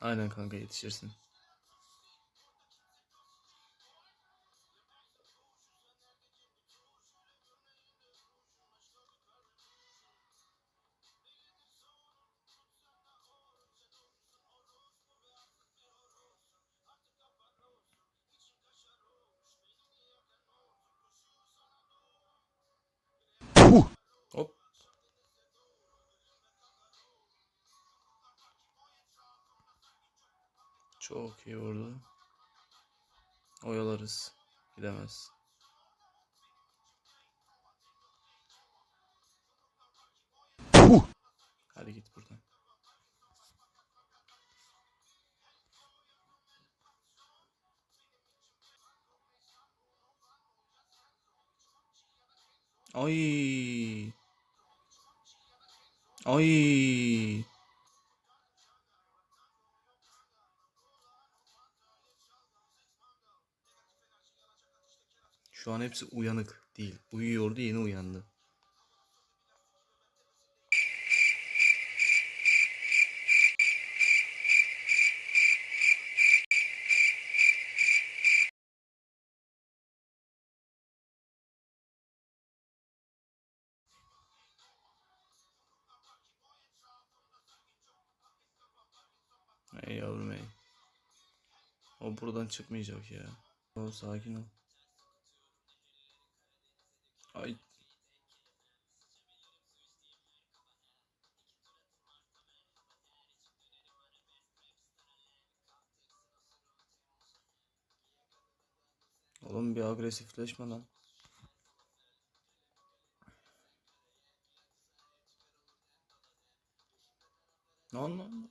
Aynen kanka yetişirsin. Çok iyi vurdu. Oyalarız. Gidemez. Hadi git buradan. Ay. Ay. Şu an hepsi uyanık değil. Uyuyordu yeni uyandı. Ey yavrum ey. O buradan çıkmayacak ya. O sakin ol. Ay. Oğlum bir agresifleşme lan. Lan lan.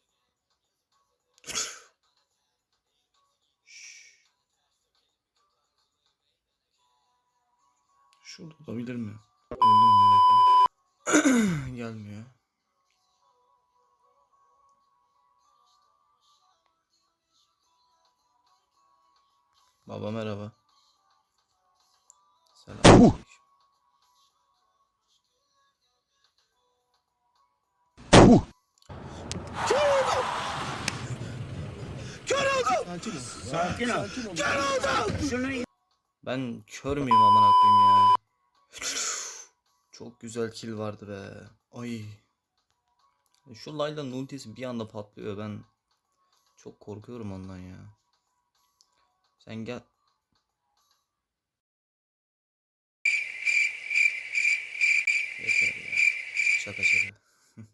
Şurada olabilir mi? Öldüm amına koyayım. Gelmiyor. Baba merhaba. Selam. Sakin ol. Şunu Ben kör müyüm amına koyayım ya? Çok güzel kill vardı be. Ay. Şu Layla'nın ultisi bir anda patlıyor ben. Çok korkuyorum ondan ya. Sen gel. Yeter ya. Şaka şaka.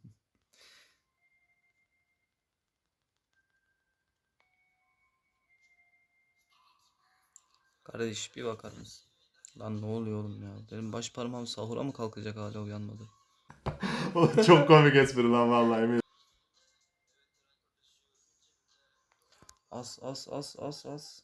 Kardeş bir bakar mısın? Lan ne oluyor oğlum ya? Benim baş parmağım sahura mı kalkacak hala uyanmadı? O çok komik espri lan vallahi emin. As as as as as.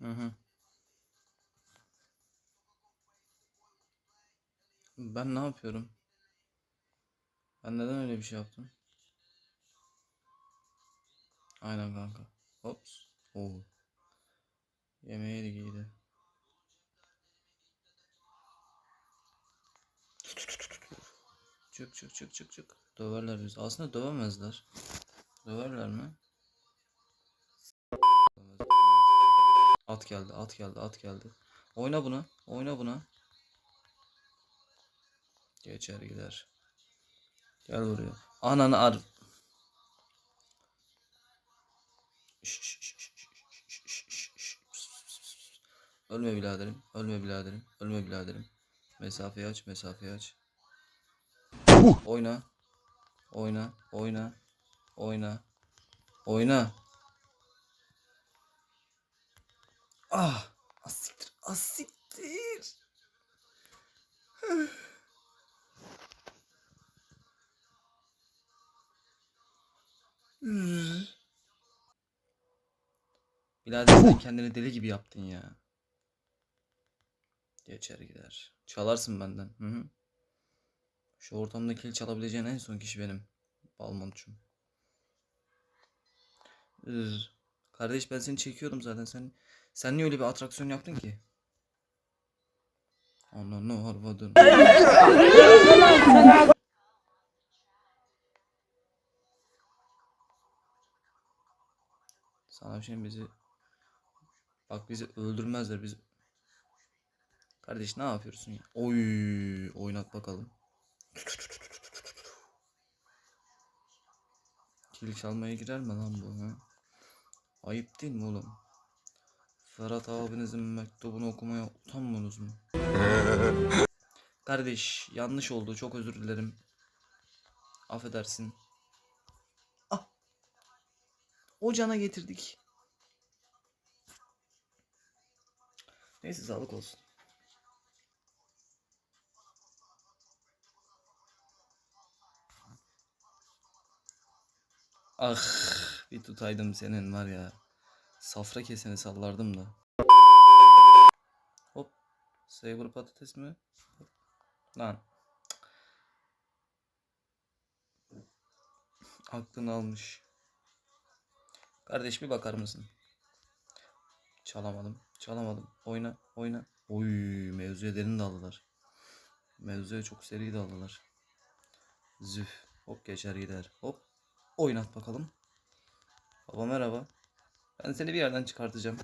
Hı hı. Ben ne yapıyorum? Ben neden öyle bir şey yaptım? Aynen kanka. Hops. Oo. Yemeğe giydi. Çık çık çık çık çık. Döverler bizi. Aslında dövemezler. Döverler mi? At geldi, at geldi, at geldi. Oyna buna, oyna buna. Geçer gider. Gel buraya. Ananı ar. Ölme biraderim, ölme biraderim, ölme biraderim. Mesafeyi aç, mesafeyi aç. Oyna. Oyna, oyna. Oyna. Oyna. Ah. Asiktir. Asiktir. Birader sen kendini deli gibi yaptın ya. Geçer gider. Çalarsın benden. Hı hı. Şu ortamda kill çalabileceğin en son kişi benim. Balmonçum. Kardeş ben seni çekiyordum zaten. Sen sen niye öyle bir atraksiyon yaptın ki? Ananı harvadın. Sana bir şey bizi Bak bizi öldürmezler biz. Kardeş ne yapıyorsun ya? Oy oynat bakalım. Kil çalmaya girer mi lan bu? Ha? Ayıp değil mi oğlum? Ferhat abinizin mektubunu okumaya utanmıyorsunuz mu? Kardeş yanlış oldu çok özür dilerim. Affedersin. Ah. O cana getirdik. Neyse sağlık olsun. Ah bir tutaydım senin var ya. Safra keseni sallardım da. Hop. Saber patates mi? Lan. Aklını almış. Kardeş bir bakar mısın? Çalamadım. Çalamadım. Oyna. Oyna. Oy mevzuya derin daldılar. Mevzuya çok seri daldılar. Züf. Hop geçer gider. Hop. Oynat bakalım. Baba merhaba. Ben seni bir yerden çıkartacağım.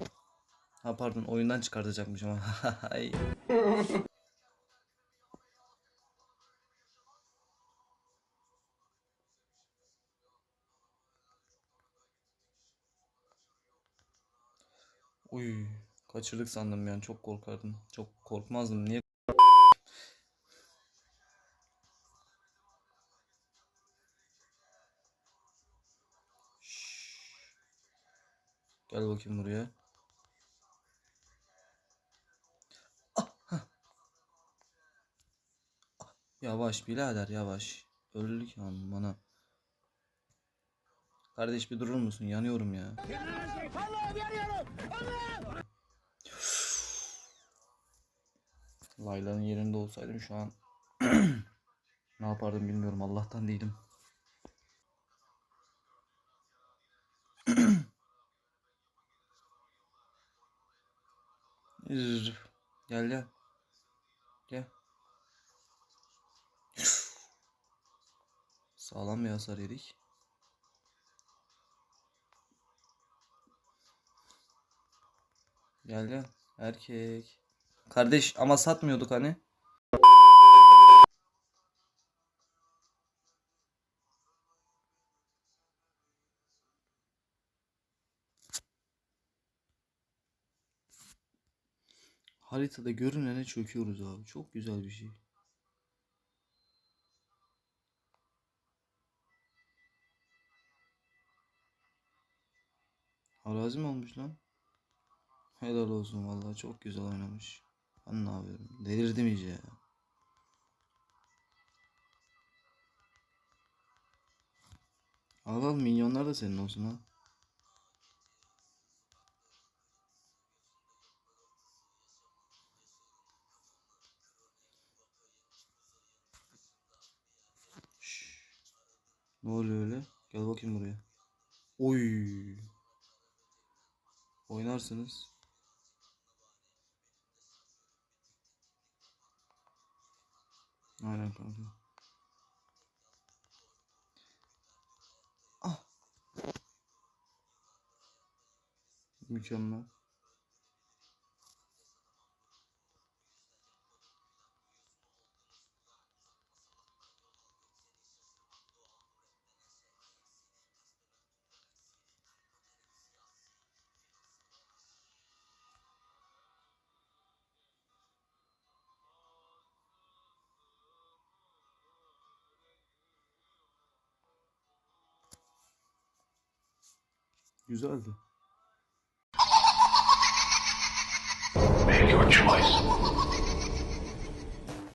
Ha pardon oyundan çıkartacakmış ama. Uy, kaçırdık sandım yani çok korkardım. Çok korkmazdım. Niye? Gel bakayım buraya. Ah. Ah, Yavaş birader yavaş. Öldük bana. Kardeş bir durur musun? Yanıyorum ya. Layla'nın yerinde olsaydım şu an ne yapardım bilmiyorum. Allah'tan değilim. Gel gel. Gel. Sağlam bir hasar yedik. Gel gel. Erkek. Kardeş ama satmıyorduk hani. Haritada görünene çöküyoruz abi. Çok güzel bir şey. Arazi mi olmuş lan? Helal olsun vallahi çok güzel oynamış. Ben ne yapıyorum? Delirdim iyice ya. Al al milyonlar da senin olsun ha. Ne oluyor öyle? Gel bakayım buraya. Oy. Oynarsınız. Aynen kanka. Ah. Mükemmel. Güzeldi. Make your choice.